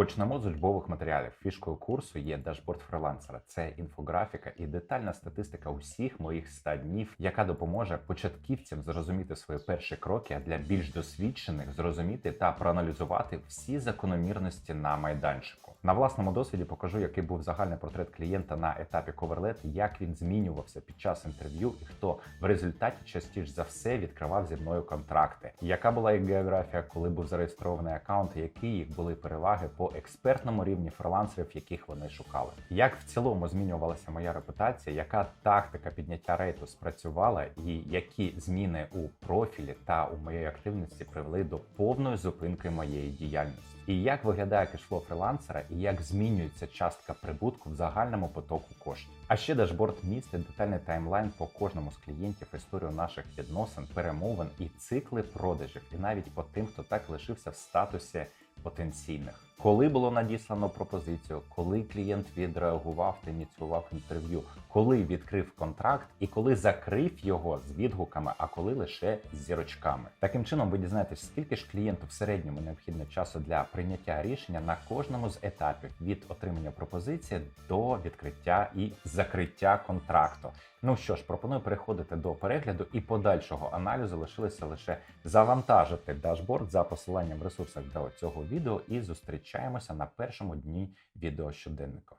Почнемо з учбових матеріалів. Фішкою курсу є дашборд фрилансера. Це інфографіка і детальна статистика усіх моїх 100 днів, яка допоможе початківцям зрозуміти свої перші кроки, а для більш досвідчених зрозуміти та проаналізувати всі закономірності на майданчику. На власному досвіді покажу, який був загальний портрет клієнта на етапі коверлет, як він змінювався під час інтерв'ю, і хто в результаті частіше за все відкривав зі мною контракти. Яка була їх географія, коли був зареєстрований аккаунт, які їх були переваги по експертному рівні фрилансерів, яких вони шукали. Як в цілому змінювалася моя репутація, яка тактика підняття рейту спрацювала, і які зміни у профілі та у моїй активності привели до повної зупинки моєї діяльності. І як виглядає кешло фрилансера, і як змінюється частка прибутку в загальному потоку коштів. А ще дашборд містить детальний таймлайн по кожному з клієнтів, історію наших відносин, перемовин і цикли продажів, і навіть по тим, хто так лишився в статусі потенційних. Коли було надіслано пропозицію, коли клієнт відреагував та ініціював інтерв'ю, коли відкрив контракт і коли закрив його з відгуками, а коли лише з зірочками. Таким чином, ви дізнаєтесь, скільки ж клієнту в середньому необхідно часу для прийняття рішення на кожному з етапів від отримання пропозиції до відкриття і закриття контракту. Ну що ж, пропоную переходити до перегляду і подальшого аналізу. Лишилося лише завантажити дашборд за посиланням в ресурсах до цього відео і зустрічаємося на першому дні відео щоденника.